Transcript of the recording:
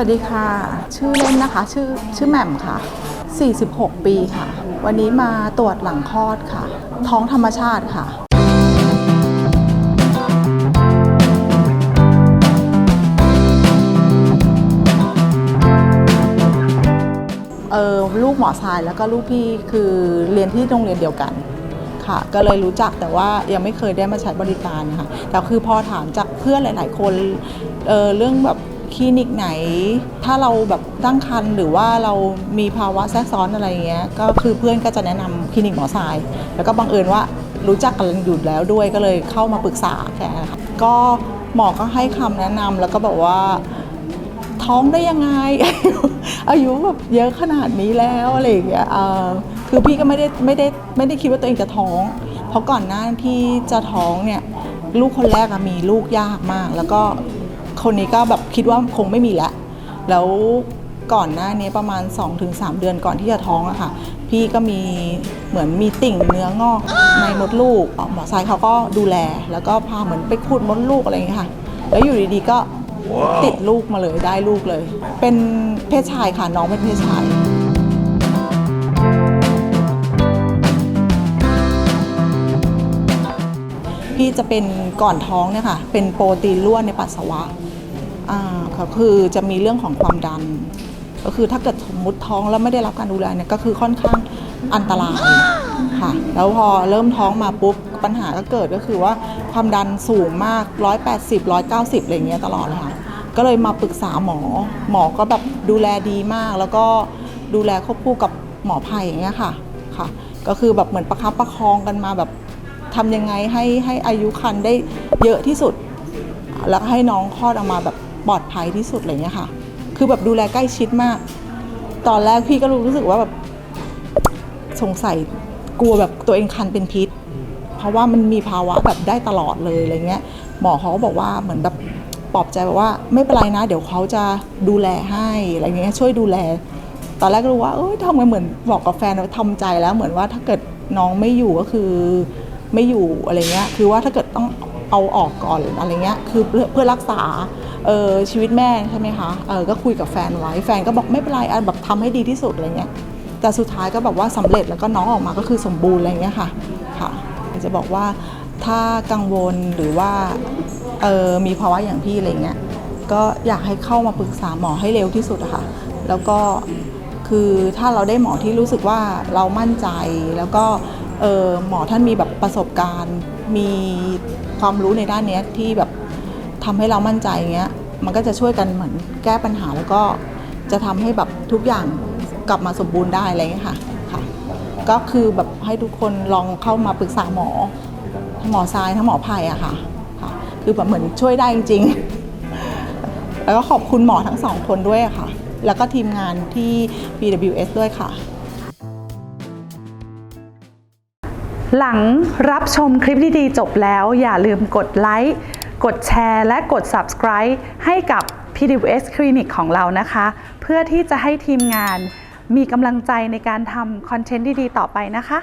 วัสดีค่ะ ชื่อเล่นนะคะ ชื่อชื่อแหม่มค่ะ 46 ปีค่ะ วันนี้มาตรวจหลังคลอดค่ะ ท้องธรรมชาติค่ะ เออลูกหมอทรายแล้วก็ลูกพี่คือเรียนที่โรงเรียนเดียวกันค่ะก็เลยรู้จักแต่ว่ายังไม่เคยได้มาใช้บริการนะคะแต่คือพอถามจากเพื่อนหลาย ๆ คนเออเรื่องแบบ คลินิกไหน ถ้าเราแบบตั้งครรภ์หรือว่าเรามีภาวะแทรกซ้อนอะไรเงี้ยก็คือเพื่อนก็จะแนะนำคลินิกหมอทราย แล้วก็บังเอิญว่ารู้จักกันอยู่แล้วด้วยก็เลยเข้ามาปรึกษาแค่นะค่ะก็หมอก็ให้คำแนะนำแล้วก็บอกว่าท้องได้ยังไง อายุแบบเยอะขนาดนี้แล้วอะไรอย่างเงี้ยคือพี่ก็ไม่ได้ไม่ได้ไม่ได้คิดว่าตัวเองจะท้อง เพราะก่อนหน้าที่จะท้องเนี่ยลูกคนแรกอะมีลูกยากมาก แล้วก็ คนนี้ก็แบบคิดว่าคงไม่มีแล้ว แล้วก่อนหน้านี้ประมาณ 2-3 เดือนก่อนที่จะท้องอะค่ะ พี่ก็มีเหมือนมีติ่งเนื้องอกในมดลูกหมอทรายเขาก็ดูแล แล้วก็พาเหมือนไปขุดมดลูกอะไรอย่างเงี้ยค่ะ แล้วอยู่ดีๆก็ติดลูกมาเลยได้ลูกเลย เป็นเพศชายค่ะน้องเป็นเพศชายพี่จะเป็นก่อนท้องเนี่ยค่ะ เป็นโปรตีนล้วนในปัสสาวะ อ่าก็คือจะมีเรื่องของความดัน ก็คือถ้าเกิดสมมติท้องแล้วไม่ได้รับการดูแลเนี่ยก็คือค่อนข้างอันตรายค่ะ แล้วพอเริ่มท้องมาปุ๊บปัญหาก็เกิดก็คือว่าความดันสูงมาก 180 190อะไรอย่างเงี้ยตลอดเลยค่ะ ก็เลยมาปรึกษาหมอ หมอก็แบบดูแลดีมาก แล้วก็ดูแลควบคู่กับหมอภัยอย่างเงี้ยค่ะค่ะ ก็คือแบบเหมือนประคับประคองกันมาแบบทำยังไงให้ให้อายุคันได้เยอะที่สุด แล้วก็ให้น้องคลอดออกมาแบบ ปลอดภัยที่สุดอะไรเงี้ยค่ะ คือแบบดูแลใกล้ชิดมาก ตอนแรกพี่ก็รู้สึกว่าแบบสงสัยกลัวแบบตัวเองคันเป็นพิษ เพราะว่ามันมีภาวะแบบได้ตลอดเลยอะไรเงี้ย หมอเขาก็บอกว่าเหมือนแบบปลอบใจแบบว่าไม่เป็นไรนะ เดี๋ยวเขาจะดูแลให้อะไรเงี้ยช่วยดูแล ตอนแรกก็รู้ว่าเอ้ยทำไงเหมือนบอกกับแฟนว่าทำใจแล้วเหมือนว่าถ้าเกิดน้องไม่อยู่ก็คือไม่อยู่อะไรเงี้ย คือว่าถ้าเกิดต้อง เอาออกก่อนอะไรเงี้ยคือเพื่อรักษาเออชีวิตแม่ใช่ไหมคะเออก็คุยกับแฟนไว้แฟนก็บอกไม่เป็นไรอะแบบทำให้ดีที่สุดอะไรเงี้ยแต่สุดท้ายก็แบบว่าสำเร็จแล้วก็น้องออกมาก็คือสมบูรณ์อะไรเงี้ยค่ะค่ะจะบอกว่าถ้ากังวลหรือว่าเออมีภาวะอย่างพี่อะไรเงี้ยก็อยากให้เข้ามาปรึกษาหมอให้เร็วที่สุดอะค่ะแล้วก็คือถ้าเราได้หมอที่รู้สึกว่าเรามั่นใจแล้วก็ เออหมอท่านมีแบบประสบการณ์ มีความรู้ในด้านเนี้ยที่แบบทำให้เรามั่นใจเงี้ย มันก็จะช่วยกันเหมือนแก้ปัญหาแล้วก็จะทำให้แบบทุกอย่างกลับมาสมบูรณ์ได้อะไรเงี้ยค่ะค่ะ ก็คือแบบให้ทุกคนลองเข้ามาปรึกษาหมอ ทั้งหมอทรายทั้งหมอภัยอะค่ะค่ะ คือแบบเหมือนช่วยได้จริงๆ แล้วก็ขอบคุณหมอทั้งสองคนด้วยอะค่ะ แล้วก็ทีมงานที่ BWS ด้วยค่ะ หลังรับชมคลิปดีๆจบแล้ว อย่าลืมกดไลค์ กดแชร์ และกด subscribe ให้กับ PWS Clinic ของเรานะคะ เพื่อที่จะให้ทีมงานมีกำลังใจในการทำคอนเทนต์ดีๆ ต่อไปนะคะ